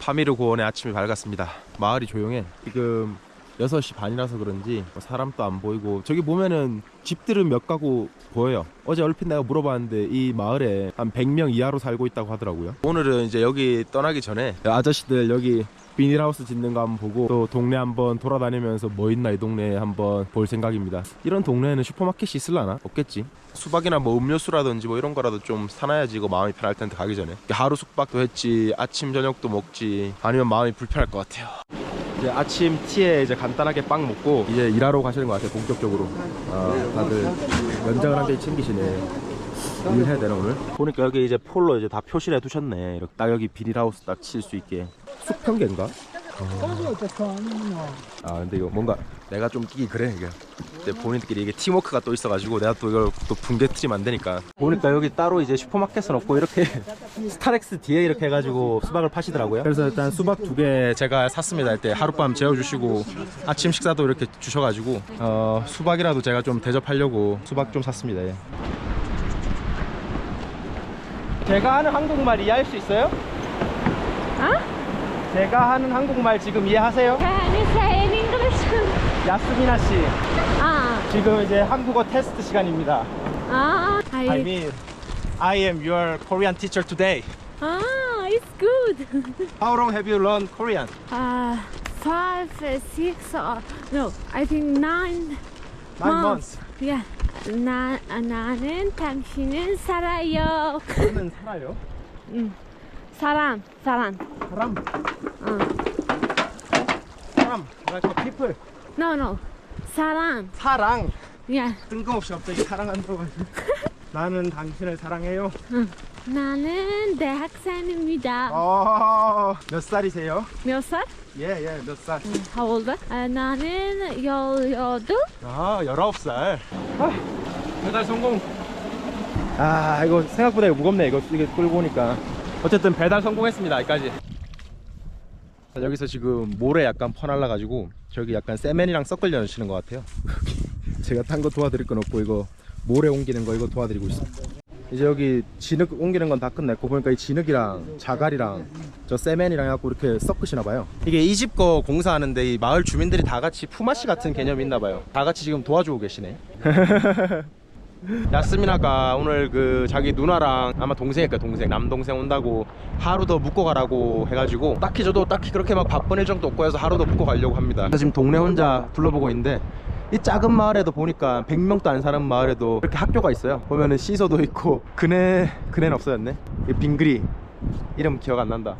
파미르 고원의 아침이 밝았습니다. 마을이 조용해. 지금 6시 반이라서 그런지 뭐 사람도 안 보이고 저기 보면은 집들은 몇 가구 보여요. 어제 얼핏 내가 물어봤는데 이 마을에 한 100명 이하로 살고 있다고 하더라고요. 오늘은 이제 여기 떠나기 전에 아저씨들 여기 비닐하우스 짓는 거 한번 보고 또 동네 한번 돌아다니면서 뭐 있나 이 동네에 한번 볼 생각입니다. 이런 동네에는 슈퍼마켓이 있을라나? 없겠지. 수박이나 뭐 음료수라든지 뭐 이런 거라도 좀 사놔야지 이거 마음이 편할 텐데 가기 전에 하루 숙박도 했지 아침 저녁도 먹지 아니면 마음이 불편할 것 같아요. 이제 아침 티에 이제 간단하게 빵 먹고 이제 일하러 가시는 것 같아요 본격적으로. 아 다들 연장을 한 개 챙기시네. 일 해야 되나 오늘? 보니까 여기 이제 폴로 이제 다 표시를 해두셨네. 이렇게 딱 여기 비닐하우스 딱 칠 수 있게. 수평계인가? 아 근데 이거 뭔가 내가 좀 끼기 그래 이게 근데 본인들끼리 이게 팀워크가 또 있어가지고 내가 또 이걸 또 붕괴 트리면 안 되니까 보니까 여기 따로 이제 슈퍼마켓은 없고 이렇게 스타렉스 뒤에 이렇게 해가지고 수박을 파시더라고요 그래서 일단 수박 두 개 제가 샀습니다 이때 하룻밤 재워주시고 아침 식사도 이렇게 주셔가지고 어 수박이라도 제가 좀 대접하려고 수박 좀 샀습니다 예. 제가 하는 한국말 이해할 수 있어요? 어? 제가 하는 한국말 지금 이해하세요? Can you say in English? 야스미나 씨 ah, 지금 이제 한국어 테스트 시간입니다. ah, I, I mean, I am your Korean teacher today. ah, it's good. How long have you learned Korean? uh, five, uh, six, or no, I think nine. Nine months. Yeah. 나, 나는 당신은 살아요. 저는 살아요. 응. 사람, 사람. 사람, 어. 사람, like people. No, no. 사람. 사랑. Yeah. 뜬금없이 갑자기 사랑한다고 하지. 나는 당신을 사랑해요. 나는 대학생입니다. 어, 몇 살이세요? 몇 살? 예, 예, 몇 살? How old? 아, 나는 열여덟. 아, 19살. 아, 배달 성공. 아, 이거 생각보다 무겁네. 이거 이게 끌고 오니까. 어쨌든 배달 성공했습니다. 여기까지. 자, 여기서 지금 모래 약간 퍼날라 가지고 저기 약간 세멘이랑 섞을 연시는 것 같아요. 제가 딴거 도와드릴 건 없고 이거 모래 옮기는 거 이거 도와드리고 있습니다. 이제 여기 진흙 옮기는 건 다 끝냈고 보니까 이 진흙이랑 자갈이랑 저 세멘이랑 해갖고 이렇게 섞으시나 봐요. 이게 이 집 거 공사하는데 이 마을 주민들이 다 같이 푸마씨 같은 개념이 있나 봐요. 다 같이 지금 도와주고 계시네. 야스미나가 오늘 그 자기 누나랑 아마 동생일까 동생. 남동생 온다고 하루 더 묵고 가라고 해가지고 딱히 저도 딱히 그렇게 막 바쁜 일정도 없고 해서 하루 더 묵고 가려고 합니다. 지금 동네 혼자 둘러보고 있는데 이 작은 마을에도 보니까 100명도 안 사는 마을에도 이렇게 학교가 있어요. 보면은 시소도 있고 그네 그네는 없어졌네. 이 빙그리 이름 기억 안 난다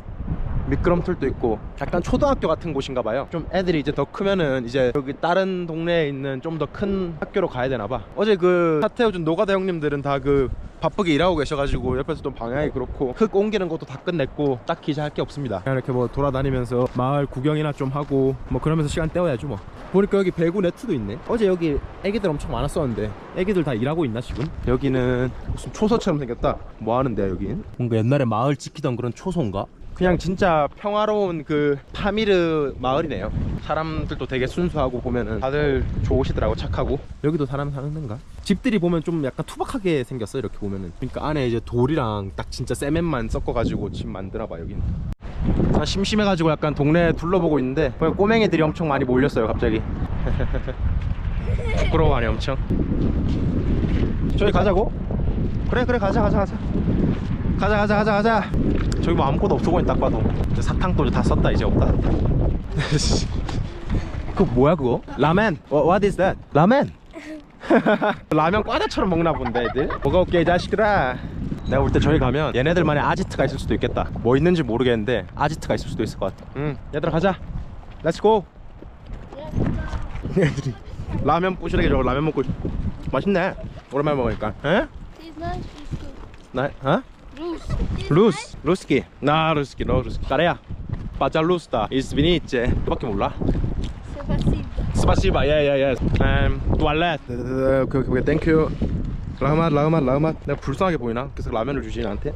미끄럼틀도 있고 약간 초등학교 같은 곳인가 봐요 좀 애들이 이제 더 크면은 이제 여기 다른 동네에 있는 좀 더 큰 학교로 가야 되나 봐 어제 그 사태워준 노가다 형님들은 다 그 바쁘게 일하고 계셔가지고 옆에서 좀 방향이 그렇고 흙 옮기는 것도 다 끝냈고 딱히 이제 할 게 없습니다 그냥 이렇게 뭐 돌아다니면서 마을 구경이나 좀 하고 뭐 그러면서 시간 때워야죠 뭐 보니까 여기 배구 네트도 있네 어제 여기 애기들 엄청 많았었는데 애기들 다 일하고 있나 지금? 여기는 무슨 초소처럼 생겼다 뭐 하는데 여긴? 뭔가 옛날에 마을 지키던 그런 초소인가? 그냥 진짜 평화로운 그 파미르 마을이네요. 사람들도 되게 순수하고 보면은 다들 좋으시더라고 착하고. 여기도 사람 사는 데인가? 집들이 보면 좀 약간 투박하게 생겼어 이렇게 보면은. 그러니까 안에 이제 돌이랑 딱 진짜 세멘만 섞어가지고 집 만드나 봐 여기는. 아, 심심해가지고 약간 동네 둘러보고 있는데 보니까 꼬맹이들이 엄청 많이 몰렸어요 갑자기. 부끄러워하네 엄청. 저기 가자고? 그래 그래 가자 가자 가자. 가자 가자 가자 가자. 저기 뭐 아무것도 없어 보인 딱 봐도. 사탕도 다 썼다 이제 없다. 그거 뭐야 그거? 라멘. What, what is that? 라멘. 라면 과자처럼 먹나 본데 애들. 뭐가 올게 이 자식들아. 내가 볼 때 저기 가면 얘네들만의 아지트가 있을 수도 있겠다. 뭐 있는지 모르겠는데 아지트가 있을 수도 있을 것 같아. 응 얘들아 가자. 렛츠고 얘들이 라면 부시하게 저거 라면 먹고 있- 맛있네. 오랜만에 먹으니까. 에? 나, 어? 루스 루스키 나 루스키 너 루스키 따레야 바자 루스다 이스비니체 그밖에 몰라 스파시바 예예예 투알렛 오케이 오케이 땡큐 라흐맛 라흐맛 라흐맛 내가 불쌍하게 보이나? 계속 라면을 주지 나한테.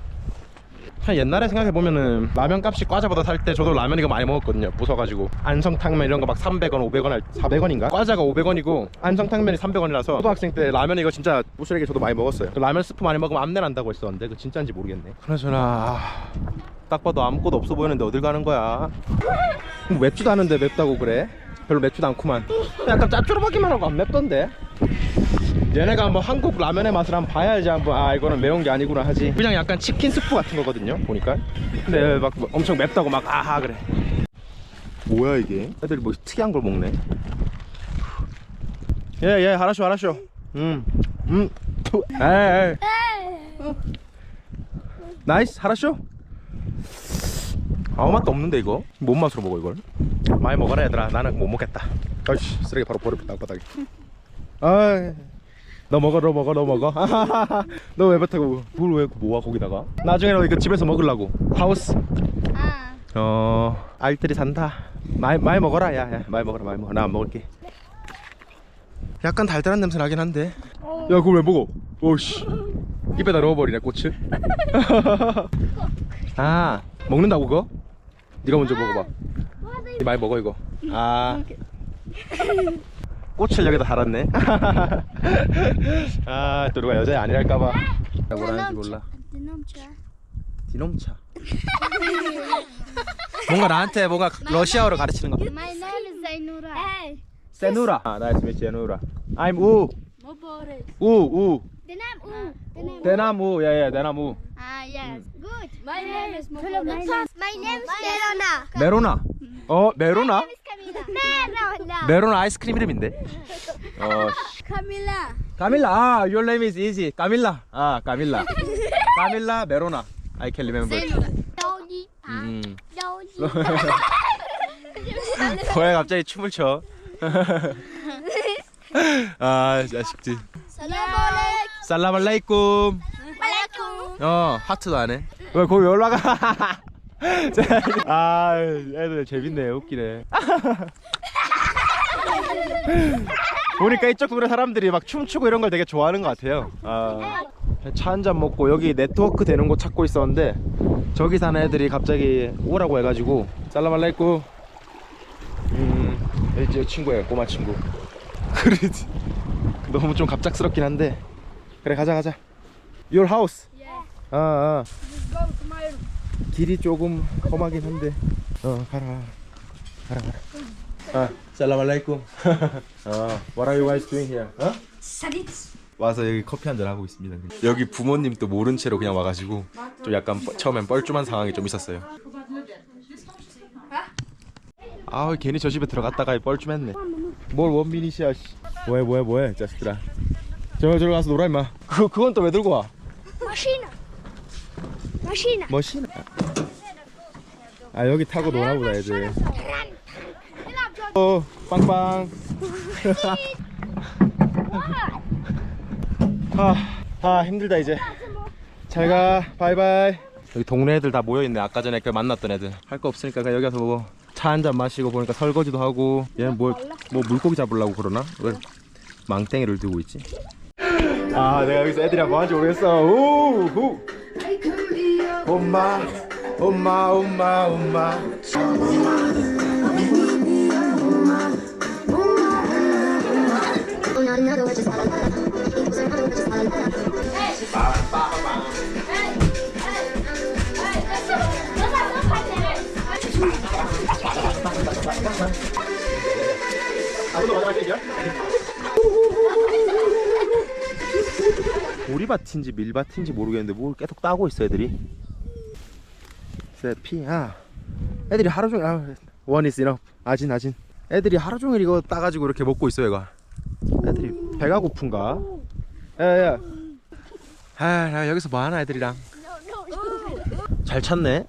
참 옛날에 생각해보면은 라면 값이 과자보다 살 때 저도 라면 이거 많이 먹었거든요. 부숴가지고. 안성탕면 이런 거 막 300원 500원 400원인가? 과자가 500원이고 안성탕면이 300원이라서 초등학생 때 라면 이거 진짜 부스레기 저도 많이 먹었어요. 그 라면 스프 많이 먹으면 암내 난다고 했었는데 그 진짜인지 모르겠네. 그나저나 아, 딱 봐도 아무것도 없어 보이는데 어딜 가는 거야? 뭐 맵지도 않은데 맵다고 그래? 별로 맵지도 않구만. 약간 짭조름하기만 하고 안 맵던데 얘네가 한번 한국 라면의 맛을 한번 봐야지 한번 아 이거는 매운 게 아니구나 하지. 그냥 약간 치킨 스프 같은 거거든요 보니까. 근데 막 엄청 맵다고 막 아하 그래. 뭐야 이게? 애들이 뭐 특이한 걸 먹네. 예예 하라쇼 하라쇼 음음. 에이 나이스 하라쇼 아무 맛도 없는데 이거? 뭔 맛으로 먹어 이걸? 많이 먹어라 얘들아. 나는 못 먹겠다. 아이씨 쓰레기 바로 버려 땅바닥에. 아이 너 먹어 너 먹어 너 먹어. 너 왜 뱉다고 그걸 왜 모아 거기다가? 나중에 너 이거 집에서 먹으려고. 하우스. Ah. 어 알들이 산다. 많이 많이 먹어라. 야야 많이 먹어라 많이 먹어. 나 안 먹을게. 약간 달달한 냄새 나긴 한데. 야 그걸 왜 먹어? 오씨. 입에다 넣어버리네 꽃을 아 먹는다고 그거? 네가 먼저 먹어봐. 네 많이 먹어 이거. 아 꽃을 여기다 달았네. 아또 누가 여자 아니랄까봐. 뭐라 하는지 몰라. 디놈차. 뭔가 나한테 뭔가 러시아어를 가르치는 것 같아. My name is Zainura. Hey. 세누라. 아 나이스 미치 세누라. I'm 우. Moboris. 우우 The name U. The name. 대나무 야야 대나무 Ah yes. Good. My name is Moboris. My name is Verona. 메로나 어 메로나 Camila. Verona. 메로나 아이스크림 이름인데 어 Camila. 까밀라 아 your name is easy 까밀라 아 까밀라 까밀라 메로나 I can remember Dodi. 음 Dodi. 왜 갑자기 춤을 춰? 아 자식들 Salam. Alaikum. 어 하트도 안 해. 왜 거기 올라가? 아 애들 재밌네 웃기네. 보니까 이쪽 동네 사람들이 막 춤추고 이런 걸 되게 좋아하는 것 같아요. 아, 차 한 잔 먹고 여기 네트워크 되는 곳 찾고 있었는데 저기 사는 애들이 갑자기 오라고 해가지고 살라말라이쿰. 음, 이제 친구예요 꼬마 친구. 그러지. 너무 좀 갑작스럽긴 한데 그래 가자 가자. Your house. 아, 아. 길이 조금 험하긴 한데 어 가라 가라 가라 아 살라말라이쿰 어 What are you guys doing here? 어? 와서 여기 커피 한 잔 하고 있습니다 여기 부모님 또 모른 채로 그냥 와가지고 좀 약간 뻘- 처음엔 뻘쭘한 상황이 좀 있었어요 아 괜히 저 집에 들어갔다가 뻘쭘했네 뭘 원민이시야 씨. 뭐해 뭐해 뭐해 이 자식들아 저 저기 가서 놀아 임마. 그, 그건 또 왜 들고 와? Machine. Machine. 머신? 아. 여기 타고 노나 보다 애들. 어 빵빵. 아, 아 힘들다 이제. 잘가. 바이바이. 여기 동네 애들 다 모여있네. 아까 전에 그 만났던 애들. 할 거 없으니까 그냥 여기 와서 뭐 차 한 잔 마시고 보니까 설거지도 하고. 얘는 뭐, 뭐 물고기 잡으려고 그러나? 왜 망땡이를 들고 있지? 아 내가 여기서 애들이랑 뭐 하는지 모르겠어. 우후 엄마 엄마 엄마 엄마 오리밭인지 밀밭인지 모르겠는데 뭘 계속 따고 있어 애들이. 세피 아. 애들이 하루 종일 아, 원 is 아진 아진. 애들이 하루 종일 이거 따가지고 이렇게 먹고 있어 얘가. 애들이 배가 고픈가? 야야. 아나 여기서 뭐하나 애들이랑? 잘 찾네.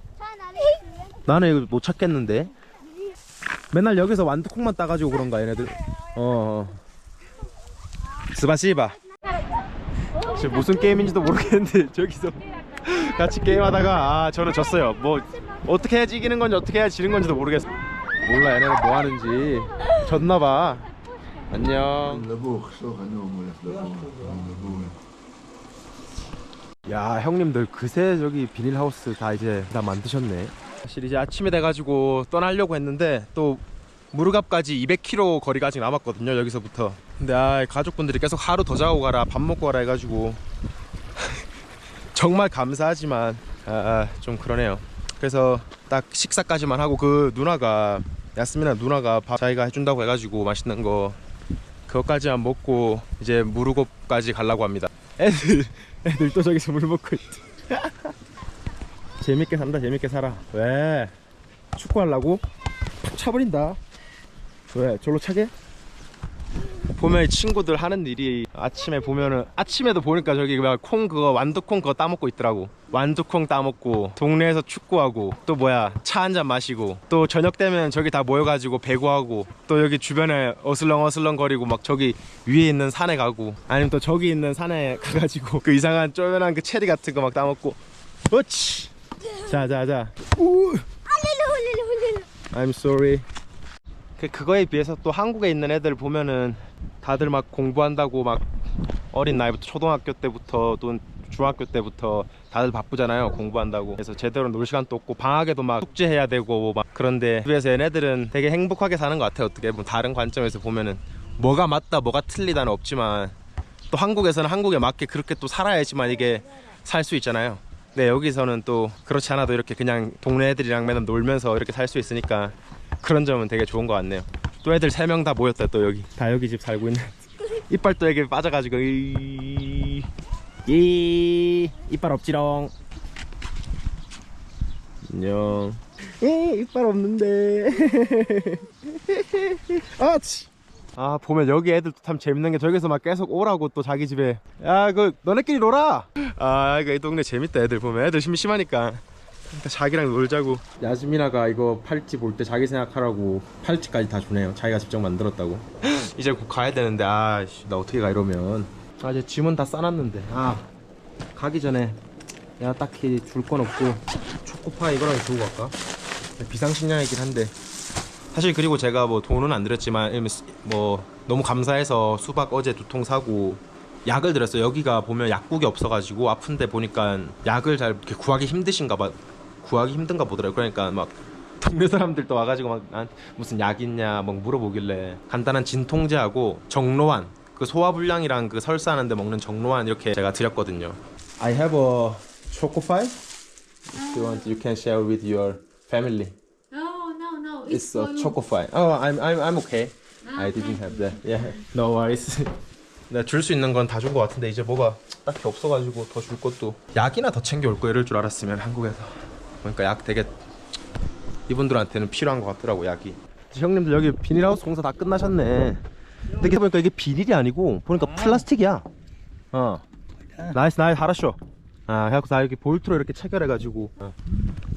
나는 이거 못 찾겠는데. 맨날 여기서 완두콩만 따가지고 그런가 얘네들? 어, 어. 스바시바 지금 무슨 게임인지도 모르겠는데 저기서 같이 게임하다가 아 저는 졌어요. 뭐 어떻게 해야지 이기는 건지 어떻게 해야 지는 건지도 모르겠어 몰라. 얘네는 뭐 하는지. 졌나봐. 안녕. 야 형님들 그새 저기 비닐하우스 다 이제 다 만드셨네. 사실 이제 아침이 돼가지고 떠나려고 했는데 또 무르갑까지 200km 거리가 아직 남았거든요 여기서부터 근데 아 가족분들이 계속 하루 더 자고 가라 밥 먹고 가라 해가지고 정말 감사하지만 아, 아, 좀 그러네요 그래서 딱 식사까지만 하고 그 누나가 야스민아 누나가 밥 자기가 해준다고 해가지고 맛있는 거 그것까지만 먹고 이제 무르곱까지 가려고 합니다. 애들 애들 또 저기서 물 먹고 있대. 재밌게 산다 재밌게 살아. 왜? 축구하려고? 푹 차버린다. 왜? 졸로 차게? 보면 이 친구들 하는 일이 아침에 보면은 아침에도 보니까 저기 막콩 그거 완두콩 그거 따먹고 있더라고. 완두콩 따먹고 동네에서 축구하고 또 뭐야 차 한 잔 마시고 또 저녁 되면 저기 다 모여가지고 배구하고 또 여기 주변에 어슬렁 어슬렁 거리고 막 저기 위에 있는 산에 가고 아니면 또 저기 있는 산에 가가지고 그 이상한 쪼면한 그 체리 같은 거 막 따먹고. 어치! 자자자. I'm sorry 그 그거에 비해서 또 한국에 있는 애들 보면은 다들 막 공부한다고 막 어린 나이부터 초등학교 때부터 또 중학교 때부터 다들 바쁘잖아요 공부한다고. 그래서 제대로 놀 시간도 없고 방학에도 막 숙제해야 되고 막 그런데 집에서 얘네들은 되게 행복하게 사는 것 같아요 어떻게 보면. 다른 관점에서 보면은 뭐가 맞다 뭐가 틀리다는 없지만 또 한국에서는 한국에 맞게 그렇게 또 살아야지만 이게 살 수 있잖아요. 네 여기서는 또 그렇지 않아도 이렇게 그냥 동네 애들이랑 맨날 놀면서 이렇게 살 수 있으니까 그런 점은 되게 좋은 것 같네요. 또 애들 세명다 모였다 또 여기. 다 여기 집 살고 있는 이빨 또 여기 빠져가지고 이, 이 이빨 없지롱. 안녕. 에 이빨 없는데. 아치. 아 보면 여기 애들 참 재밌는 게 저기서 막 계속 오라고 또 자기 집에. 야 그 너네끼리 놀아! 아 이거 이 동네 재밌다 애들 보면. 애들 심심하니까 그러니까 자기랑 놀자고. 야스미나가 이거 팔찌 볼 때 자기 생각하라고 팔찌까지 다 주네요. 자기가 직접 만들었다고. 이제 곧 가야 되는데 아씨 나 어떻게 가 이러면. 아 이제 짐은 다 싸놨는데. 아 가기 전에 야 딱히 줄 건 없고 초코파이 이거라도 주고 갈까? 비상식량이긴 한데. 사실 그리고 제가 뭐 돈은 안 들였지만 이러면 스- 뭐 너무 감사해서 수박 어제 두 통 사고 약을 들었어요. 여기가 보면 약국이 없어가지고 아픈데 보니까 약을 잘 구하기 힘드신가 봐. 구하기 힘든가 보더라고요. 그러니까 막 동네 사람들도 와가지고 막 난 무슨 약 있냐 막 물어보길래 간단한 진통제하고 정로환 그 소화불량이랑 그 설사하는데 먹는 정로환 이렇게 제가 드렸거든요. I have a choco pie. If you want, you can share with your family. No, no, no. It's a choco pie. Oh, I'm I'm I'm okay. I didn't have that. Yeah. No worries. 내가 줄 수 있는 건 다 준 것 같은데 이제 뭐가 딱히 없어가지고 더 줄 것도 약이나 더 챙겨 올 거 이럴 줄 알았으면 한국에서 그러니까 약 되게 이분들한테는 필요한 것 같더라고 약이. 형님들 여기 비닐하우스 공사 다 끝나셨네. 근데 이렇게 보니까 이게 비닐이 아니고 보니까 플라스틱이야. 어. 나이스 나이스 하라쇼. 아 해갖고 다 이렇게 볼트로 이렇게 체결해가지고. 어.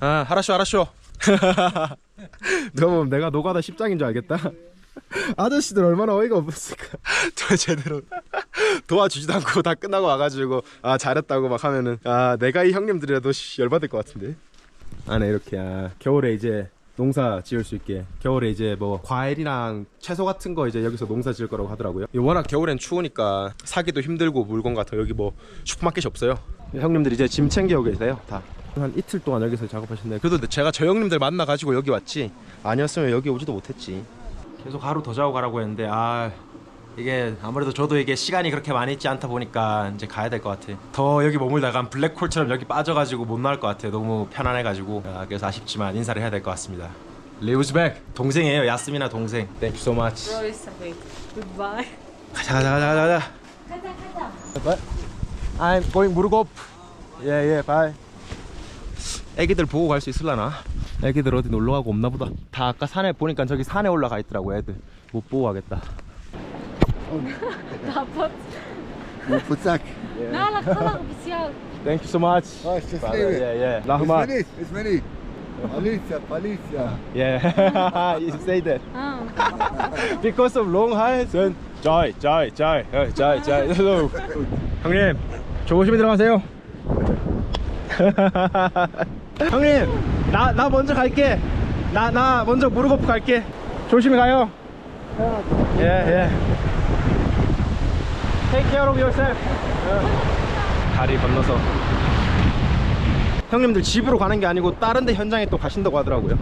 아 하라쇼 하라쇼. 누가 보면 내가 노가다 십장인 줄 알겠다. 아저씨들 얼마나 어이가 없었을까. 저 제대로 도와주지도 않고 다 끝나고 와가지고 아 잘했다고 막 하면은. 아 내가 이 형님들이라도 씨, 열받을 것 같은데 안에 이렇게 아, 겨울에 이제 농사 지을 수 있게. 겨울에 이제 뭐 과일이랑 채소 같은 거 이제 여기서 농사 지을 거라고 하더라고요. 워낙 겨울엔 추우니까 사기도 힘들고 물건 같은 거 여기 뭐 슈퍼마켓이 없어요. 형님들 이제 짐 챙겨 계세요 다. 한 이틀 동안 여기서 작업하셨네 그래도 제가 저 형님들 만나가지고 여기 왔지. 아니었으면 여기 오지도 못했지. 계속 하루 더 자고 가라고 했는데 아 이게 아무래도 저도 이게 시간이 그렇게 많이 있지 않다 보니까 이제 가야 될 것 같아. 더 여기 머물다가 블랙홀처럼 여기 빠져가지고 못 나올 것 같아. 너무 편안해가지고 아, 그래서 아쉽지만 인사를 해야 될 것 같습니다. 리우즈백 동생이에요. 야스미나 동생. Thank you so much. Goodbye. 가자 가자 가자 가자 가자. Bye. I'm going 무르곱. 예 예. Bye. 애기들 보고 갈 수 있을라나? 애기들 어디 놀러 가고 없나 보다. 다 아까 산에 보니까 저기 산에 올라가 있더라고 애들. 못 보고 가겠다. Dapat. Futsak. Na, laat gaan officieel. Thank you so much. Oh, szczęśliwy. Yeah, yeah. Many, it's many. Policja, policja. Yeah. you say that. Ah. Because of long hikes and joy, joy, joy, uh, joy, joy. Hello. 형님, 조심히 들어가세요. 형님, 나, 나 먼저 갈게. 나, 나 먼저 무릎 꿇고 갈게. 조심히 가요. 예, 예. Take care of yourself. 어. 다리 건너서. 형님들 집으로 가는 게 아니고 다른 데 현장에 또 가신다고 하더라고요.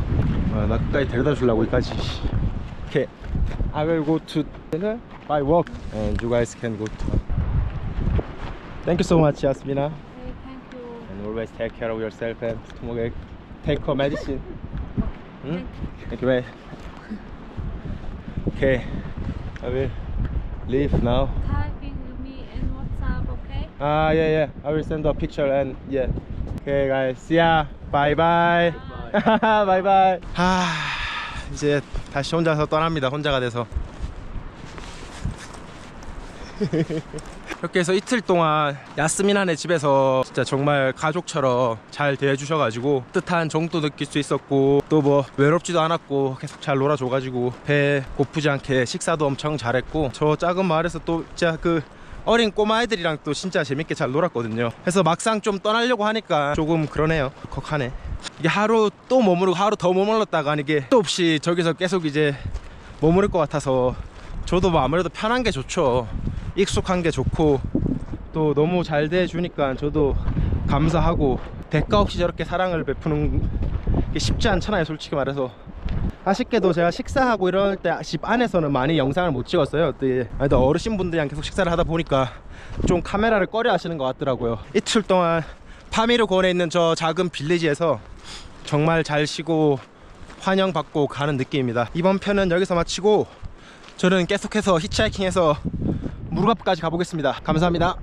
아, 나 끝까지 데려다 주려고 여기까지. Okay. I will go to dinner by walk and you guys can go to. Thank you so much, Yasmina. Okay, thank you. And always take care of yourself and tomorrow take her medicine. Hmm? Thank you. Okay, I will leave now. WhatsApp, Ah, yeah, yeah. I will send a picture and yeah. Okay, guys. See ya. Bye bye. bye bye. 아, 이제 다시 혼자서 떠납니다. 혼자가 돼서. 이렇게 해서 이틀 동안 야스민한의 집에서 진짜 정말 가족처럼 잘 대해주셔가지고 뜻한 정도 느낄 수 있었고 또 뭐 외롭지도 않았고 계속 잘 놀아줘가지고 배 고프지 않게 식사도 엄청 잘했고 저 작은 마을에서 또 진짜 그 어린 꼬마 애들이랑 또 진짜 재밌게 잘 놀았거든요. 그래서 막상 좀 떠나려고 하니까 조금 그러네요. 컥하네. 이게 하루 또 머무르고 하루 더 머물렀다가 이게 또 없이 저기서 계속 이제 머무를 것 같아서 저도 뭐 아무래도 편한 게 좋죠. 익숙한 게 좋고 또 너무 잘 대해주니까 저도 감사하고 대가 없이 저렇게 사랑을 베푸는 게 쉽지 않잖아요 솔직히 말해서 아쉽게도 제가 식사하고 이럴 때 집 안에서는 많이 영상을 못 찍었어요. 또 어르신분들이랑 계속 식사를 하다 보니까 좀 카메라를 꺼려 하시는 것 같더라고요. 이틀 동안 파미르곤에 있는 저 작은 빌리지에서 정말 잘 쉬고 환영받고 가는 느낌입니다. 이번 편은 여기서 마치고 저는 계속해서 히치하이킹해서 무르갑까지 가보겠습니다. 감사합니다